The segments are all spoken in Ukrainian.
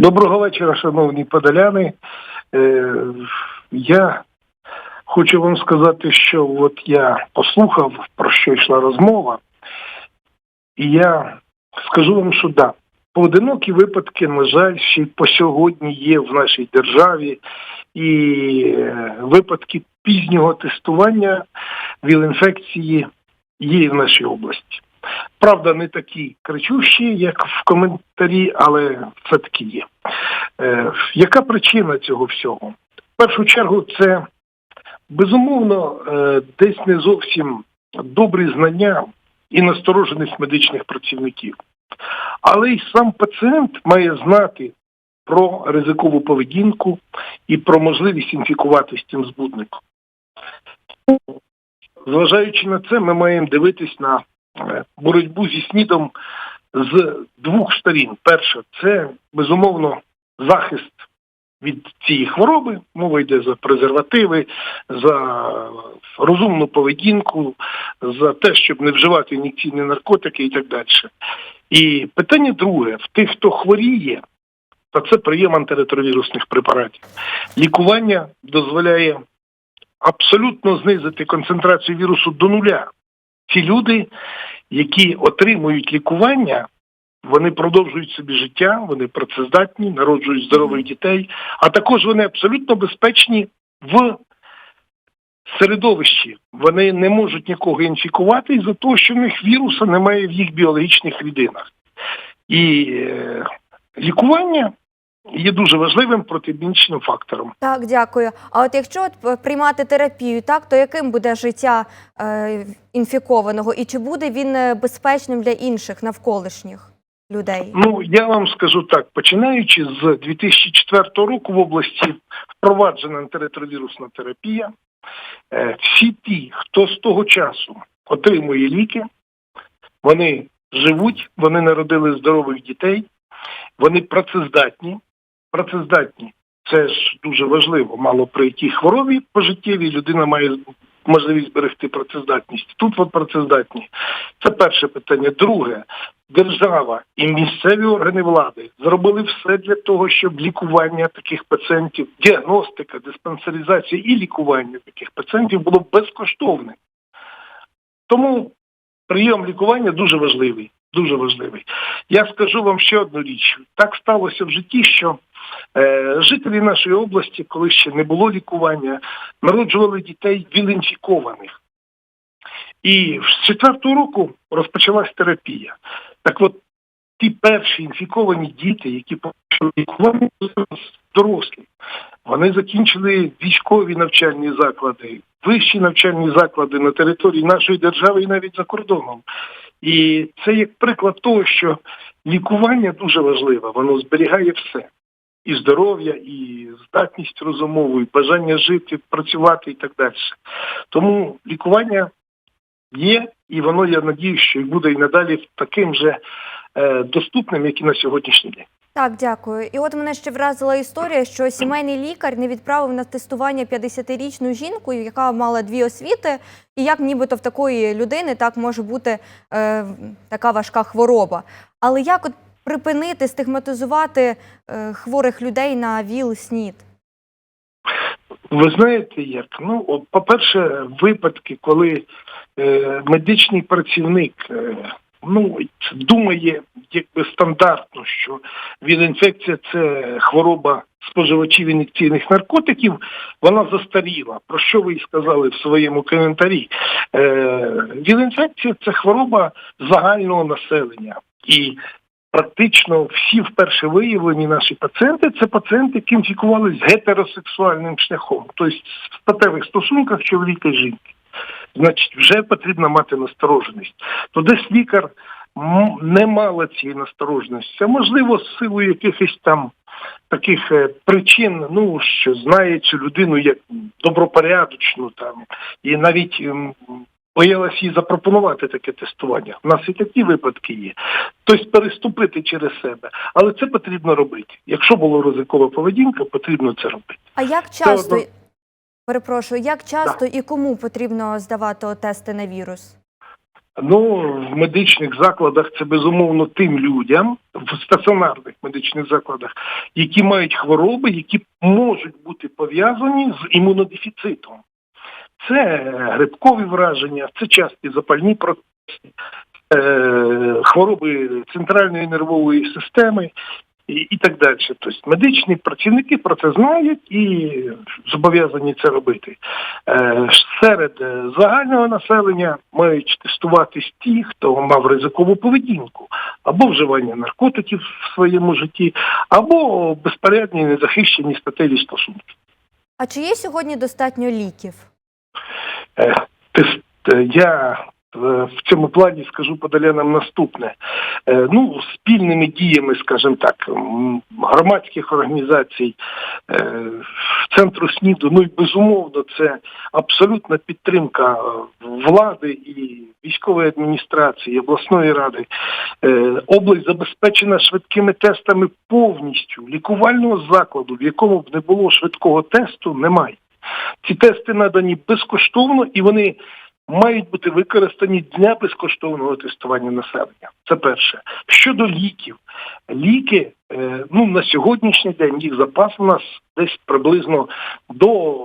Доброго вечора, шановні подоляни. Е, я хочу вам сказати, що от я послухав, про що йшла розмова, і я скажу вам, що да, поодинокі випадки, на жаль, ще по сьогодні є в нашій державі, і е, випадки пізнього тестування ВІЛ-інфекції є і в нашій області. Правда, не такі кричущі, як в коментарі, але все-таки є. Е, яка причина цього всього? В першу чергу, це безумовно е, десь не зовсім добрі знання і настороженість медичних працівників. Але й сам пацієнт має знати про ризикову поведінку і про можливість інфікуватись цим збудником. Зважаючи на це, ми маємо дивитись на е, боротьбу зі СНІДом з двох сторін. Перше, це безумовно захист від цієї хвороби. Мова йде за презервативи, за розумну поведінку, за те, щоб не вживати ін'єкційні наркотики і так далі. І питання друге: в тих, хто хворіє, то це прийом антиретровірусних препаратів. Лікування дозволяє абсолютно знизити концентрацію вірусу до нуля. Ці люди, які отримують лікування, вони продовжують собі життя, вони працездатні, народжують здорових дітей, а також вони абсолютно безпечні в середовищі. Вони не можуть нікого інфікувати із-за того, що в них віруса немає в їх біологічних рідинах. І е, лікування є дуже важливим протибінічним фактором. Так, дякую. А от якщо от приймати терапію, так то яким буде життя е, інфікованого, і чи буде він е, безпечним для інших навколишніх людей? Ну я вам скажу так: починаючи з 2004 року в області впроваджена антиретровірусна терапія. Е, Всі ті, хто з того часу отримує ліки, вони живуть, вони народили здорових дітей, вони працездатні. Працездатні це ж дуже важливо. Мало при якій хворобі пожиттєвій людина має можливість зберегти працездатність. Тут от працездатні. Це перше питання. Друге, держава і місцеві органи влади зробили все для того, щоб лікування таких пацієнтів, діагностика, диспансеризація і лікування таких пацієнтів було безкоштовним. Тому прийом лікування дуже важливий. Дуже важливий. Я скажу вам ще одну річ. Так сталося в житті, що жителі нашої області, коли ще не було лікування, народжували дітей вілінфікованих. І з четвертого року розпочалась терапія. Так от ті перші інфіковані діти, які почали лікування, дорослі, вони закінчили військові навчальні заклади, вищі навчальні заклади на території нашої держави і навіть за кордоном. І це як приклад того, що лікування дуже важливе, воно зберігає все. І здоров'я, і здатність розумову, і бажання жити, працювати і так далі. Тому лікування є, і воно, я надіюсь, що буде і надалі таким же е, доступним, як і на сьогоднішній день. Так, дякую. І от мене ще вразила історія, що сімейний лікар не відправив на тестування 50-річну жінку, яка мала дві освіти, і як нібито в такої людини так може бути е, така важка хвороба. Але як от припинити стигматизувати е, хворих людей на ВІЛ, СНІД? Ви знаєте як? Ну, по-перше, випадки, коли е, медичний працівник е, ну, думає якби стандартно, що віл-інфекція це хвороба споживачів ін'єкційних наркотиків, вона застаріла. Про що ви і сказали в своєму коментарі? Е, віл-інфекція це хвороба загального населення. І практично всі вперше виявлені наші пацієнти це пацієнти, які інфікувалися гетеросексуальним шляхом, тобто в статевих стосунках чоловіка і жінки. Значить, вже потрібно мати настороженість. То десь лікар не мала цієї настороженості, а можливо, з силою якихось там таких е, причин, ну що знає цю людину як добропорядочну там, і навіть боялась їй запропонувати таке тестування. У нас і такі випадки є. Тобто переступити через себе. Але це потрібно робити. Якщо була ризикова поведінка, потрібно це робити. А як часто, одно- перепрошую, як часто і кому потрібно здавати тести на вірус? Ну, в медичних закладах це безумовно тим людям, в стаціонарних медичних закладах, які мають хвороби, які можуть бути пов'язані з імунодефіцитом. Це грибкові враження, це часті запальні процеси, е, хвороби центральної нервової системи і, і так далі. Тобто медичні працівники про це знають і зобов'язані це робити. Е, Серед загального населення мають тестуватись ті, хто мав ризикову поведінку, або вживання наркотиків в своєму житті, або безпорядні незахищені статеві стосунки. А чи є сьогодні достатньо ліків? Е, е, Я е, в цьому плані скажу подалянам наступне. Ну, спільними діями, скажімо так, громадських організацій, центру СНІДу, ну і безумовно, це абсолютна підтримка влади і військової адміністрації, і обласної ради. Область забезпечена швидкими тестами повністю. Лікувального закладу, в якому б не було швидкого тесту, немає. Ці тести надані безкоштовно і вони мають бути використані для безкоштовного тестування населення. Це перше. Щодо ліків, ліки е, ну на сьогоднішній день їх запас у нас десь приблизно до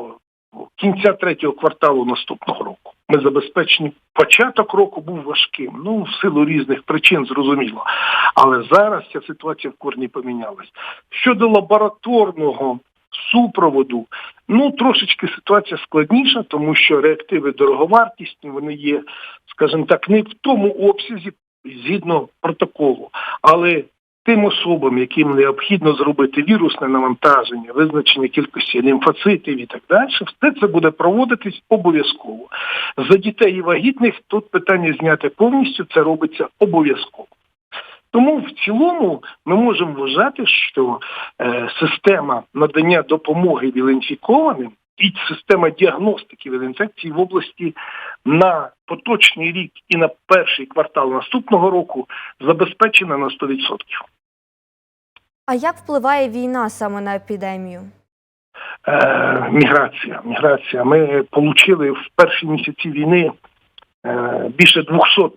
кінця третього кварталу наступного року. Ми забезпечені. Початок року був важким. Ну в силу різних причин зрозуміло. Але зараз ця ситуація в корні помінялась. Щодо лабораторного супроводу, ну трошечки ситуація складніша, тому що реактиви дороговартісні, вони є, скажімо так, не в тому обсязі згідно протоколу, але тим особам, яким необхідно зробити вірусне навантаження, визначення кількості лімфоцитів і так далі, все це буде проводитись обов'язково. За дітей і вагітних тут питання зняти повністю, це робиться обов'язково. Тому в цілому ми можемо вважати, що е, система надання допомоги вілінфікованим і система діагностики вілінфекції в області на поточний рік і на перший квартал наступного року забезпечена на 100%. А як впливає війна саме на епідемію? Е, міграція. Міграція. Ми отримали в перші місяці війни е, більше 200 е,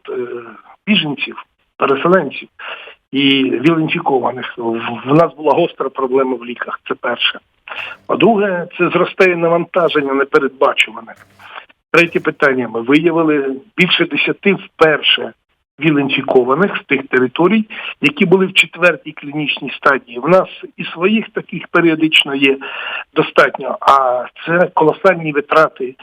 біженців, переселенців і вілінфікованих. В, нас була гостра проблема в ліках. Це перше. По-друге, це зростає навантаження непередбачуване. Третє питання. Ми виявили більше десяти вперше віл-інфікованих з тих територій, які були в четвертій клінічній стадії. В нас і своїх таких періодично є достатньо, а це колосальні витрати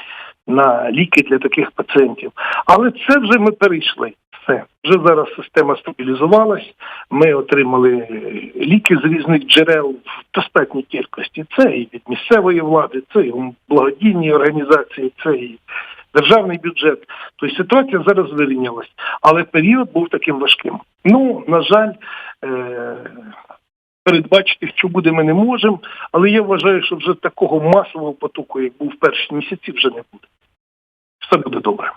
на ліки для таких пацієнтів. Але це вже ми перейшли. Все вже зараз система стабілізувалась. Ми отримали ліки з різних джерел в достатній кількості. Це і від місцевої влади, це і благодійні організації, це і державний бюджет. Тобто ситуація зараз вирівнялась, але період був таким важким. Ну, на жаль, е- передбачити, що буде, ми не можемо, але я вважаю, що вже такого масового потоку, як був в перші місяці, вже не буде. Все буде добре.